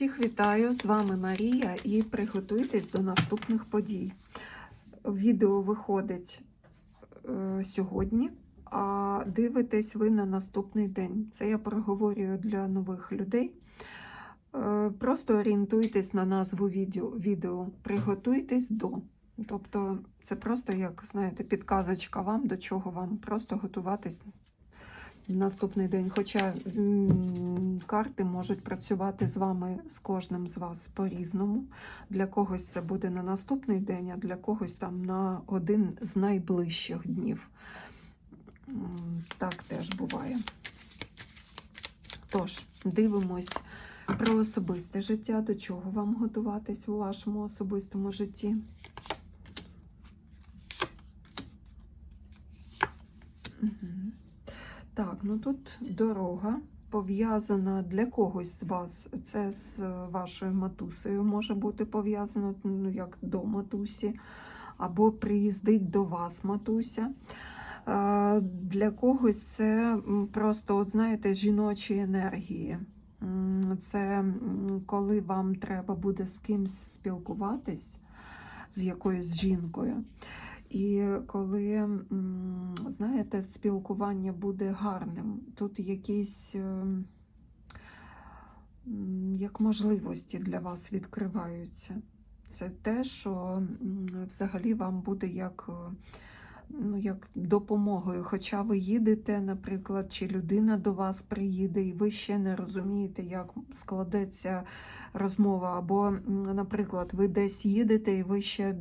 Всіх вітаю! З вами Марія і приготуйтесь до наступних подій. Відео виходить е, сьогодні, а дивитесь ви на наступний день. Це я проговорюю для нових людей. Е, просто орієнтуйтесь на назву відео, відео. приготуйтесь до. Тобто, це просто, як знаєте, підказочка вам, до чого вам просто готуватись наступний день. Хоча карти можуть працювати з вами з кожним з вас по-різному. Для когось це буде на наступний день, а для когось там на один з найближчих днів. Так теж буває. Тож, дивимось про особисте життя, до чого вам готуватись у вашому особистому житті. Мгм. Так, ну тут дорога пов'язана для когось з вас. Це з вашою матусею може бути пов'язано, ну як до матусі, або приїздить до вас матуся. Е, Для когось це просто, от знаєте, жіночі енергії. Це коли вам треба буде з кимсь спілкуватись, з якоюсь жінкою. І коли, знаєте, спілкування буде гарним, тут якісь ем, як можливості для вас відкриваються. Це те, що взагалі вам буде як, е, ну, як допомогою. Хоча ви їдете, наприклад, чи людина до вас приїде, і ви ще не розумієте, як складеться розмова. Або, наприклад, ви десь їдете, і ви ще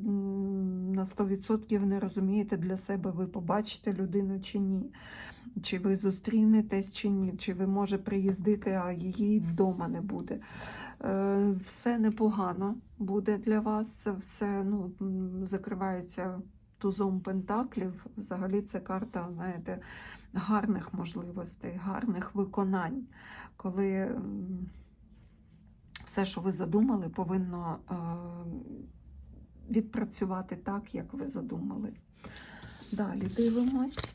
на 100% не розумієте для себе, ви побачите людину чи ні. Чи ви зустрінетесь чи ні, чи ви може приїздити, а її вдома не буде. Е, Все непогано буде для вас. Все ну, закривається тузом пентаклів. Взагалі це карта, знаєте, гарних можливостей, гарних виконань, коли все, що ви задумали, повинно е, відпрацювати так, як ви задумали. Далі дивимось.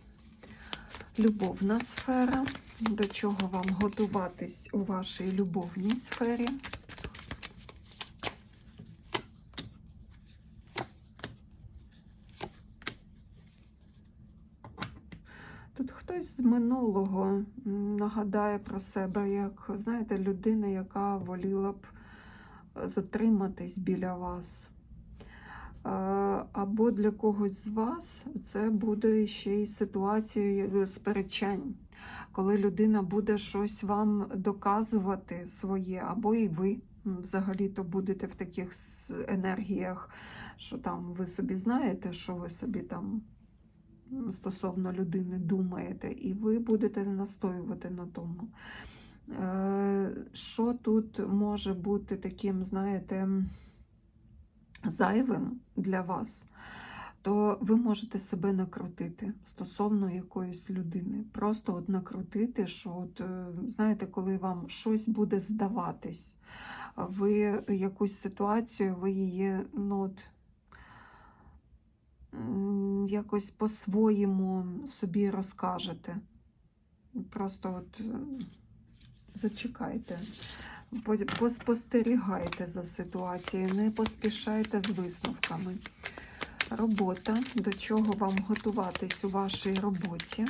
Любовна сфера. До чого вам готуватись у вашій любовній сфері? Тут хтось з минулого нагадає про себе, як, знаєте, людина, яка воліла б е, затриматись біля вас. Е, Або для когось з вас це буде ще й ситуація сперечань, коли людина буде щось вам доказувати своє, або і ви взагалі-то будете в таких енергіях, що там ви собі знаєте, що ви собі там стосовно людини думаєте, і ви будете настоювати на тому. Е, Що тут може бути таким, знаєте, зайвим для вас, то ви можете себе накрутити стосовно якоїсь людини. Просто от накрутити, що, от, е, знаєте, коли вам щось буде здаватись, ви якусь ситуацію, ви її ну, от, якось по-своєму собі розкажете. Просто от е, зачекайте. Поспостерігайте за ситуацією, не поспішайте з висновками. Робота. До чого вам готуватись у вашій роботі?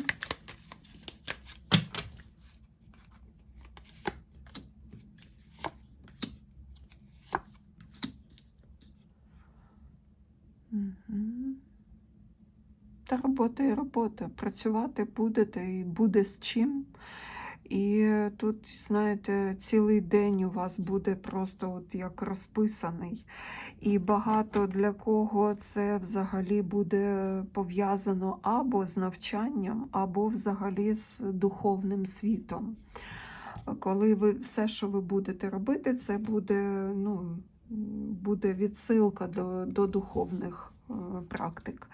Робота і робота. Працювати будете і буде з чим. І тут, знаєте, цілий день у вас буде просто от як розписаний. І багато для кого це взагалі буде пов'язано або з навчанням, або взагалі з духовним світом. Коли ви все, що ви будете робити, це буде, ну, буде відсилка до, до духовних е, практик.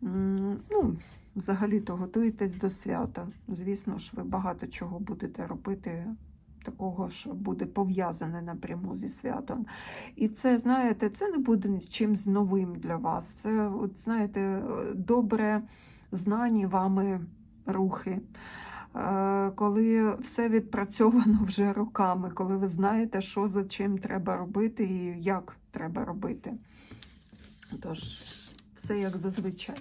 Ну, взагалі-то готуєтесь до свята. Звісно ж, ви багато чого будете робити, такого, що буде пов'язане напряму зі святом. І це, знаєте, це не буде чимось новим для вас. Це, от, знаєте, добре знані вами рухи. Е, Коли все відпрацьовано вже роками, коли ви знаєте, що за чим треба робити і як треба робити. Тож, все як зазвичай.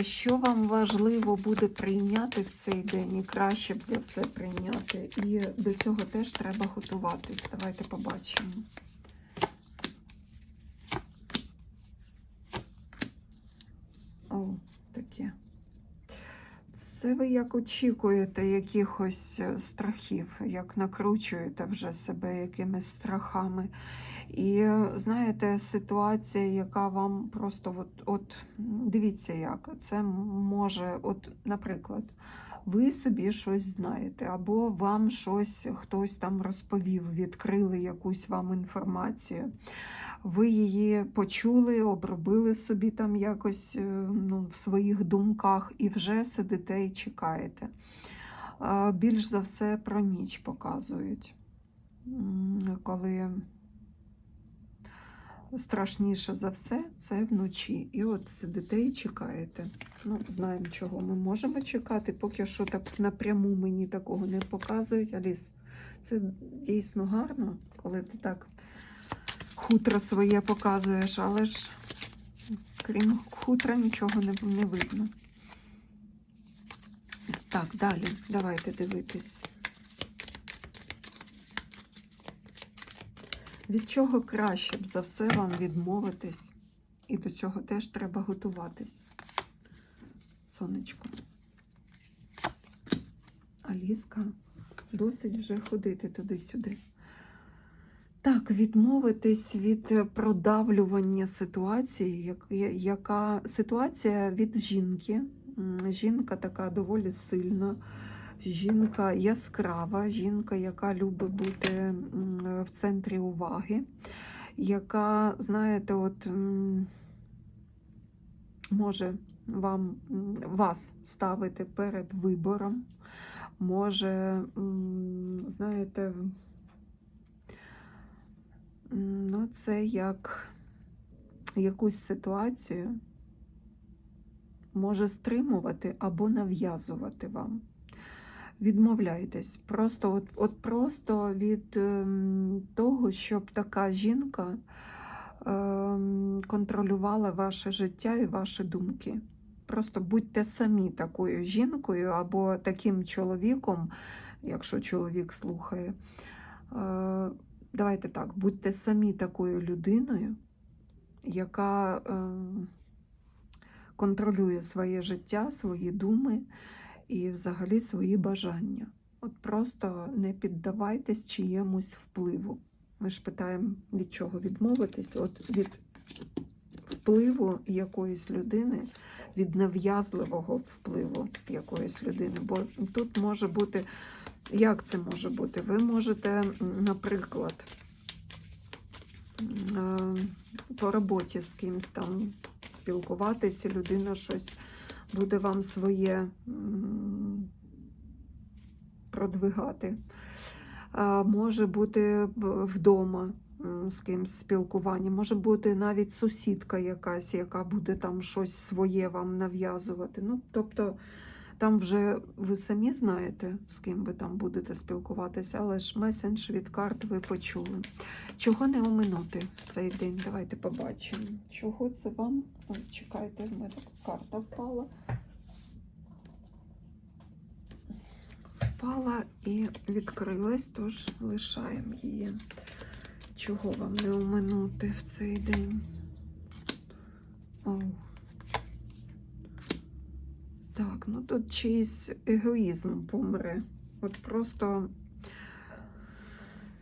Що вам важливо буде прийняти в цей день, і краще б за все прийняти. І до цього теж треба готуватись. Давайте побачимо. О, таке. Це ви як очікуєте якихось е, страхів, як накручуєте вже себе якимись страхами. І знаєте, ситуація, яка вам просто от, от дивіться, як це може, от, наприклад, ви собі щось знаєте, або вам щось хтось там розповів, відкрили якусь вам інформацію. Ви її почули, обробили собі там якось е, ну, в своїх думках і вже сидите і чекаєте. Більш за все про ніч показують, коли страшніше за все це вночі. І от сидите і чекаєте. Ну, знаємо, чого ми можемо чекати. Поки що так напряму мені такого не показують. Аліс, це дійсно гарно, коли ти так хутро своє показуєш, але ж крім хутра нічого не, не видно. Так, далі, давайте дивитись. Від чого краще б за все вам відмовитись, і до цього теж треба готуватись. Сонечко. Аліска, досить вже ходити туди-сюди. Так, відмовитись від продавлювання ситуації, яка ситуація від жінки. Жінка така доволі сильна, жінка яскрава, жінка, яка любить бути в центрі уваги, яка, знаєте, от може вам, вас ставити перед вибором, може, знаєте, Ну, це як якусь ситуацію може стримувати або нав'язувати вам. Відмовляйтесь. Просто от, от просто від ем, того, щоб така жінка ем, контролювала ваше життя і ваші думки. Просто будьте самі такою жінкою або таким чоловіком, якщо чоловік слухає. Е, Давайте так, будьте самі такою людиною, яка е, контролює своє життя, свої думи і взагалі свої бажання. От просто не піддавайтесь чиємусь впливу. Ми ж питаємо, від чого відмовитись? От від впливу якоїсь людини, від нав'язливого впливу якоїсь людини. Бо тут може бути як це може бути? Ви можете, наприклад, е, по роботі з кимось там спілкуватися, людина щось буде вам своє продвигати. Може бути вдома з кимось спілкування, може бути навіть сусідка якась, яка буде там щось своє вам нав'язувати. Ну, тобто там вже ви самі знаєте, з ким ви там будете спілкуватися, але ж месендж від карт ви почули. Чого не оминути в цей день? Давайте побачимо. Чого це вам? Ой, чекайте, в мене карта впала. Впала і відкрилась, тож лишаємо її. Чого вам не оминути в цей день? Оу. Так, ну тут чийсь егоїзм помре. От просто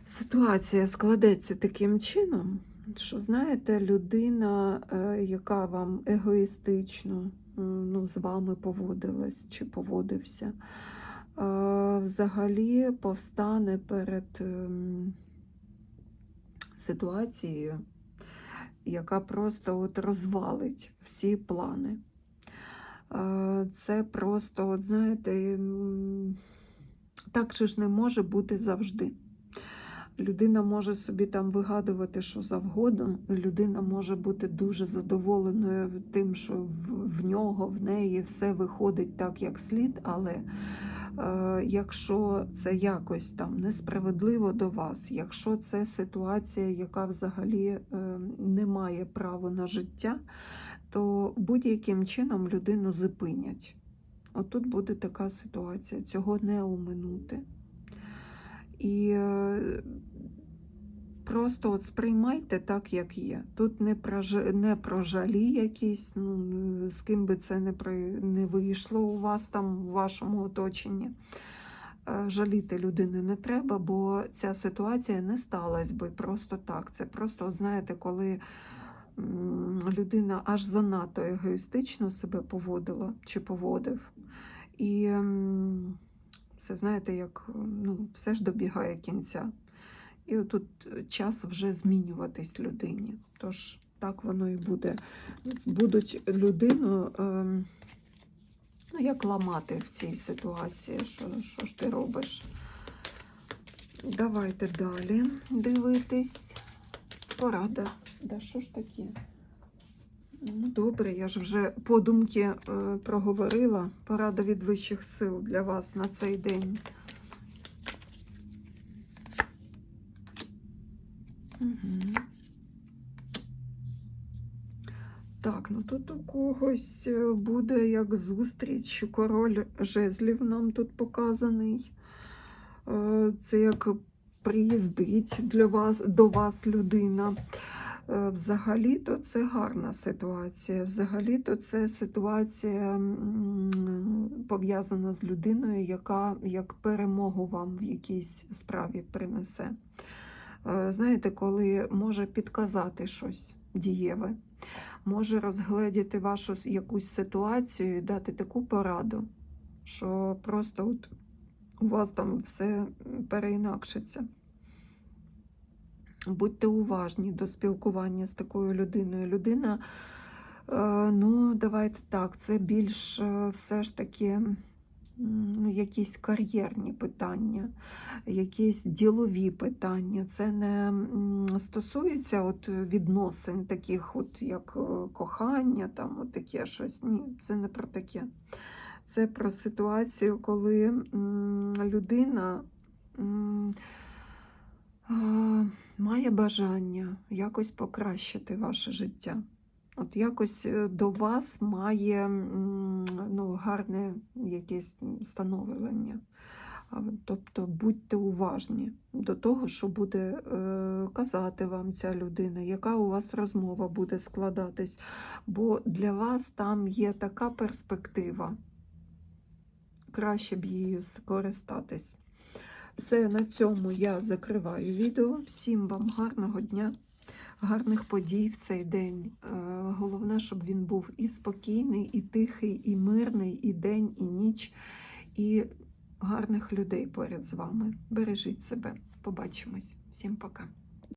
ситуація складеться таким чином, що, знаєте, людина, е, яка вам егоїстично ну, з вами поводилась чи поводився, взагалі повстане перед ем, ситуацією, яка просто от розвалить всі плани. Це просто, от знаєте, так же ж не може бути завжди. Людина може собі там вигадувати, що завгодно. Людина може бути дуже задоволеною тим, що в, нього, в неї все виходить так, як слід, але якщо це якось там несправедливо до вас, якщо це ситуація, яка взагалі е, не має права на життя, то будь-яким чином людину зупинять. Отут буде така ситуація, цього не оминути. І е, просто от сприймайте так, як є. Тут не про, не про жалі якісь, ну, з ким би це не, при, не вийшло у вас там, в вашому оточенні. Е, Жаліти людини не треба, бо ця ситуація не сталася би просто так. Це просто, от знаєте, коли людина аж занадто егоїстично себе поводила чи поводив. І це знаєте, як ну, все ж добігає кінця. І отут час вже змінюватись людині. Тож так воно і буде. Будуть людину ем, ну, як ламати в цій ситуації. Що, що ж ти робиш? Давайте далі дивитись. Порада. Да що ж таке? Ну, добре, я ж вже подумки е, проговорила. Порада від вищих сил для вас на цей день. Так, ну тут у когось е, буде як зустріч. Король жезлів нам тут показаний. Е, Це як приїздить для вас, до вас людина. Е, Взагалі-то це гарна ситуація. Взагалі-то це ситуація пов'язана з людиною, яка як перемогу вам в якійсь справі принесе. Е, Знаєте, коли може підказати щось дієве, може розгледіти вашу якусь ситуацію і дати таку пораду, що просто от у вас там все переінакшиться. Будьте уважні до спілкування з такою людиною. Людина, е, ну, давайте так, це більш е, все ж таки якісь кар'єрні питання, якісь ділові питання. Це не стосується от відносин, таких, от як е, кохання, там, от таке щось. Ні, це не про таке. Це про ситуацію, коли людина. має бажання якось покращити ваше життя. От якось е, до вас має ну, гарне якесь становлення. Тобто будьте уважні до того, що буде е, казати вам ця людина, яка у вас розмова буде складатись. Бо для вас там є така перспектива. Краще б її скористатись. Все, на цьому я закриваю відео. Всім вам гарного дня, гарних подій в цей день. Е, Головне, щоб він був і спокійний, і тихий, і мирний, і день, і ніч, і гарних людей поряд з вами. Бережіть себе. Побачимось. Всім пока.